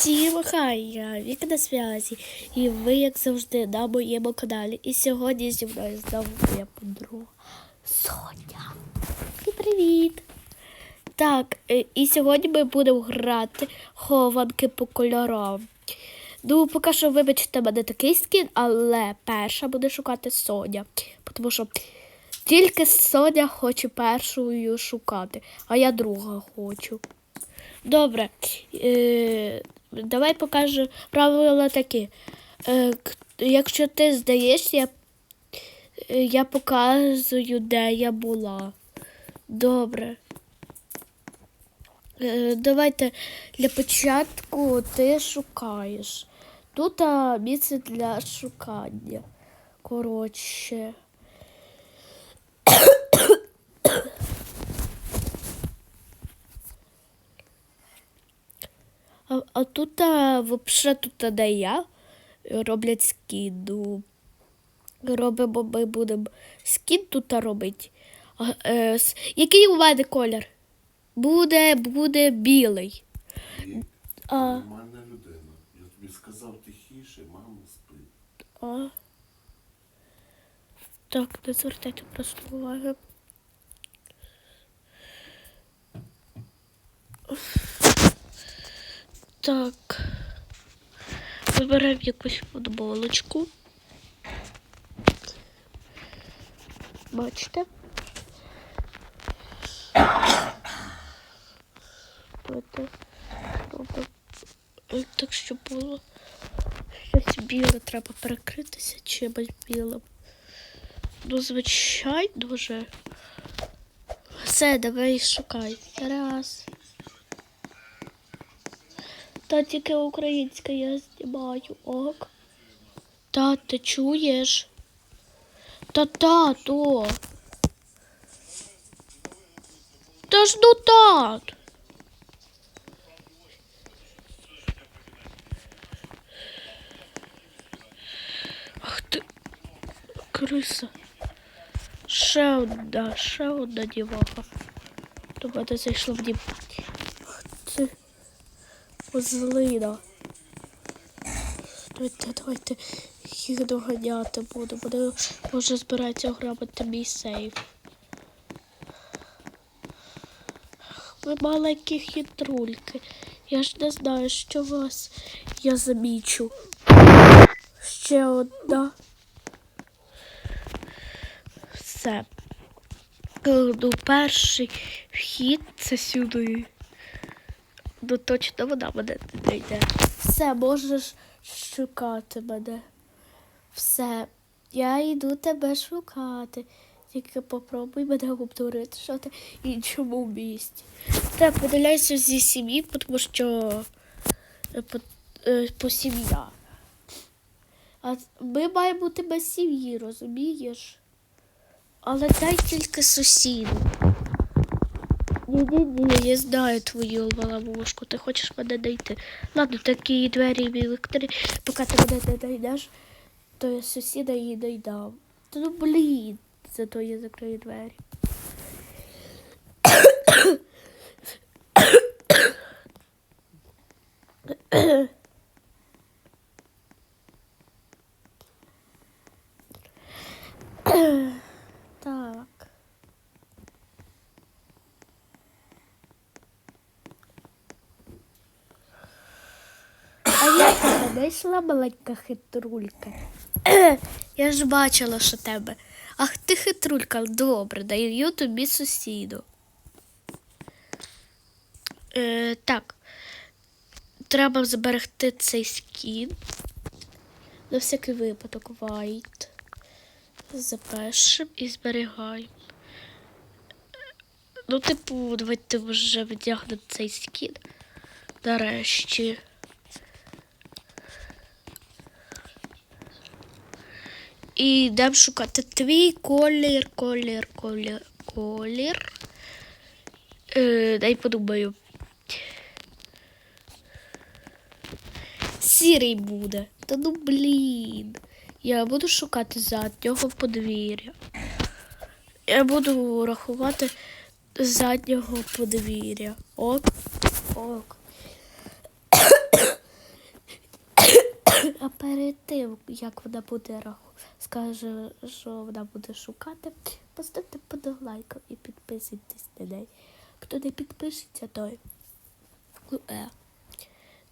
Всім хай, я Віка на зв'язі, і ви, як завжди, на моєму каналі. І сьогодні зі мною знову моя подруга Соня. І привіт! Так, е, і сьогодні ми будемо грати хованки по кольорам. Ну, поки що, вибачте, мене такий скін, але перша буде шукати Соня. Тому що тільки Соня хоче першою шукати, а я друга хочу. Добре. Е, давай покажу правила такі. Е, якщо ти здаєшся, я, е, я показую, де я була. Добре. Е, давайте для початку ти шукаєш. Тут а, місце для шукання. Коротше. А, тут а, вообще тут де я роблять скіду. Робимо, ми будемо скін тут робити. А, е, с- який у мене колір? Буде, буде білий. А, Нормальна людина. Я тобі сказав тихіше, мама спить. а. Так, не звертайте просто уваги. Так. Виберемо якусь футболочку. Бачите? Так, щоб було щось біле, треба перекритися чимось білим. Ну, звичайно вже. Все, давай шукай. Раз. Та тільки українська я знімаю. Ок. Та ти чуєш? Та тато. Та ж ну тат. Ах ти. Криса. Ще одна, ще одна діваха. Мене зайшла в дім. Козлина. Давайте, давайте їх доганяти буду. Вони може збирається ограбити мій сейф. Ви маленькі хитрульки. Я ж не знаю, що вас я замічу. Ще одна. Все. Е, Ну, перший вхід це сюди. Ну точно вона мене не знайде. Все, можеш шукати мене. Все. Я йду тебе шукати. Тільки попробуй мене обдурити, що ти іншому місті. Так, видаляйся зі сім'ї, тому що е, по, е, по сім'я. А ми маємо без сім'ї, розумієш? Але дай тільки сусіду. Ні-ні-ні, я знаю твою ловушку, ти хочеш мене дойти. Ладно, такі двері відкрий, поки ти мене не знайдеш, то я сусіда її. Та ну блін, зато я закрию двері. Так. А я тебе маленька хитрулька. Я ж бачила, що тебе. Ах ти хитрулька, добре, даю тобі сусіду. Е, так. Треба зберегти цей скін. На всякий випадок White. Запишемо і зберігаємо. Ну, типу, давайте вже витягнемо цей скін. Нарешті. І йдемо шукати твій колір, колір, колір, колір. Е, дай подумаю. Сірий буде. Та ну блін. Я буду шукати заднього подвір'я. Я буду рахувати заднього подвір'я. Ок. Ок. А перед тим, як вона буде раху, скаже, що вона буде шукати, поставте під лайком і підписуйтесь на неї. Хто не підпишеться, той. Е.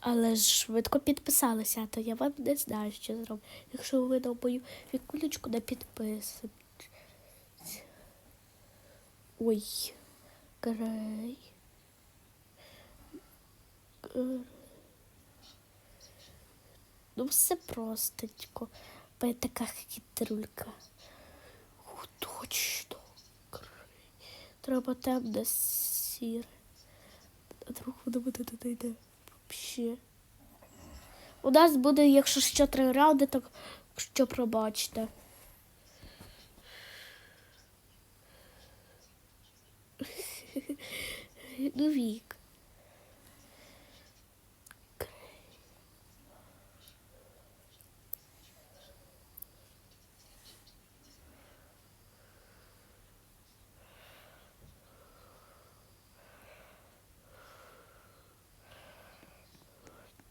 Але ж швидко підписалися, то я вам не знаю, що зроблю. Якщо ви на мою вікулечку не підписуєте. Ой. Грей. Ну, все простенько. Така хитрулька. Точно. Треба темне сіре. А друг воно буде не йде. Вообще. У нас буде, якщо що три раунди, так що пробачте. Ну, вік.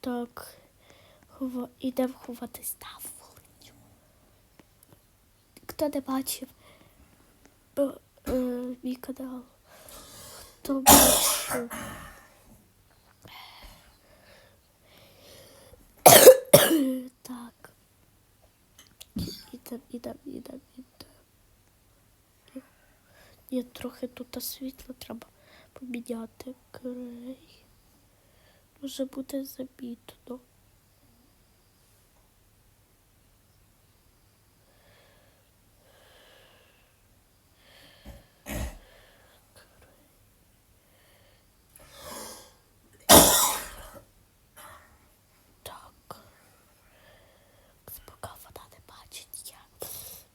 Так, хова... ідемо ховатись на вулицю. Хто не бачив е, е, мій канал? Хто бачив? так. Ідем, ідем, ідем, ідем. Ні, трохи тут світло треба поміняти. Крей.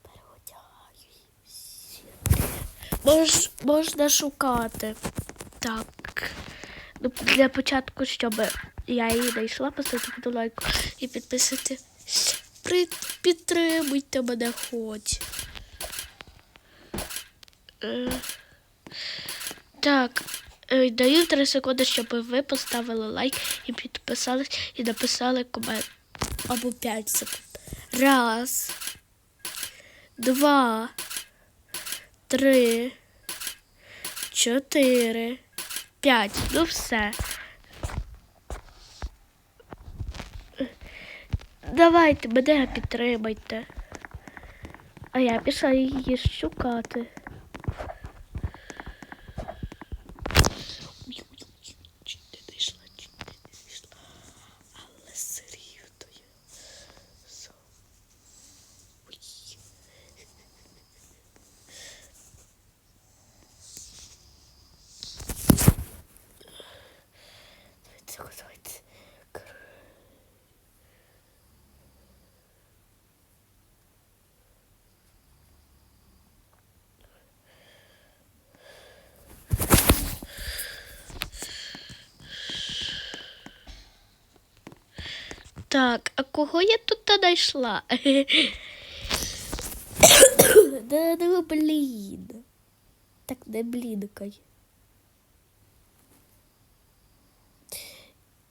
Переодягаю її всі. Мож, можна шукати. Так. Для початку, щоб я її знайшла, поставити лайк і підписати. Підтримуйте мене хоч. Е, так. Е, Даю 3 секунди, щоб ви поставили лайк і підписались і написали комент. Або 5 секунд. Раз. Два. Три. Чотири. П'ять. Ну все. Давайте, мене підтримайте. А я пішла її шукати. Ой-ой-ой, Чуть не дійшла, чуть не дійшла. Але серйозно я. Со- Ой. Давайте, давайте. Так, а кого я тут знайшла? Да ну блін. Так не блінкай.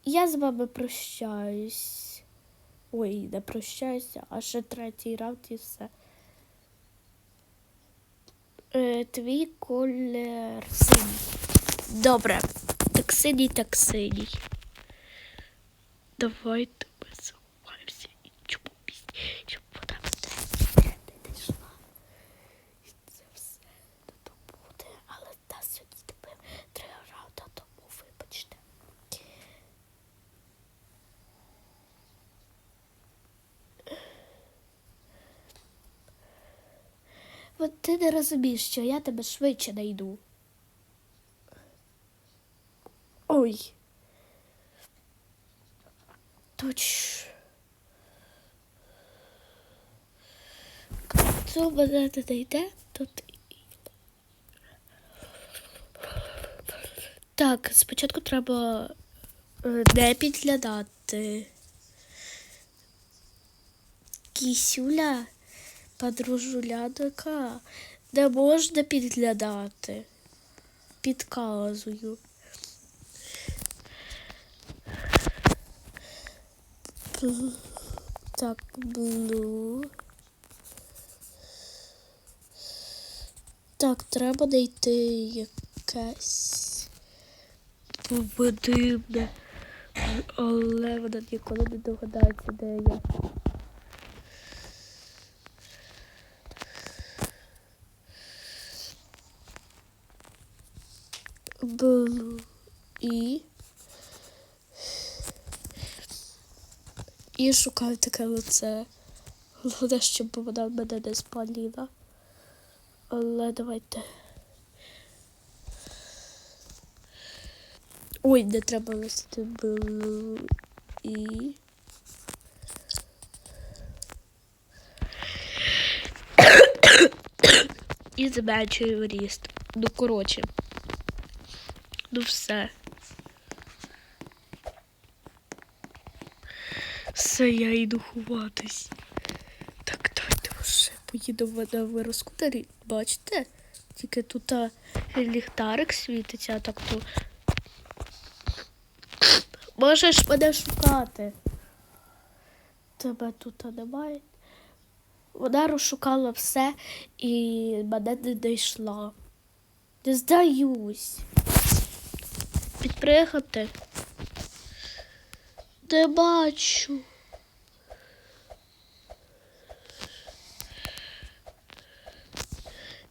Я з вами прощаюсь. Ой, не прощаюся, а ще третій раунд і все. Е, твій колір синій. Добре. Так синій, так синій. Давайте ми заховаємося і чому пісні, щоб вона мене не дійшла. І це все то буде, але та сьогодні тепер три раунда, тому вибачте. От ти не розумієш, що я тебе швидше найду. Ой. Точ. Хто мене не знайде, то ти. Так, спочатку треба е, не підглядати. Кісюля, подружуляника, не можна підглядати. Підказую. Так, блу. Так, треба знайти якесь подібне. Але вона ніколи не догадається, де я. Блу і. І шукаю таке лице. Головне, щоб вона мене не спаліла. Але давайте. Ой, не треба листи блу і. І зменшую ріст. Ну, коротше. Ну все. Все, я йду ховатись. Так, давайте вже поїдемо на вироскутері. Бачите? Тільки тут а, ліхтарик світиться, а так то. Можеш мене шукати. Тебе тут немає. Вона розшукала все і мене не знайшла. Не здаюсь. Підпригати. Не бачу.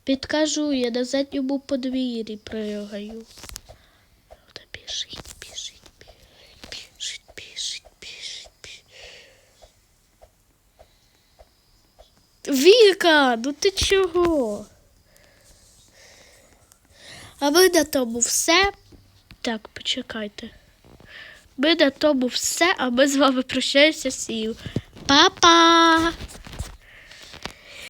Підкажу, я на задньому подвір'ї пригаю. Біжить, біжить, біжить, біжить, біжить, біжить. Віка, ну ти чого? А ви на тому все. Так, почекайте. Ми на тому все, а ми з вами прощаємося всім. Па-па!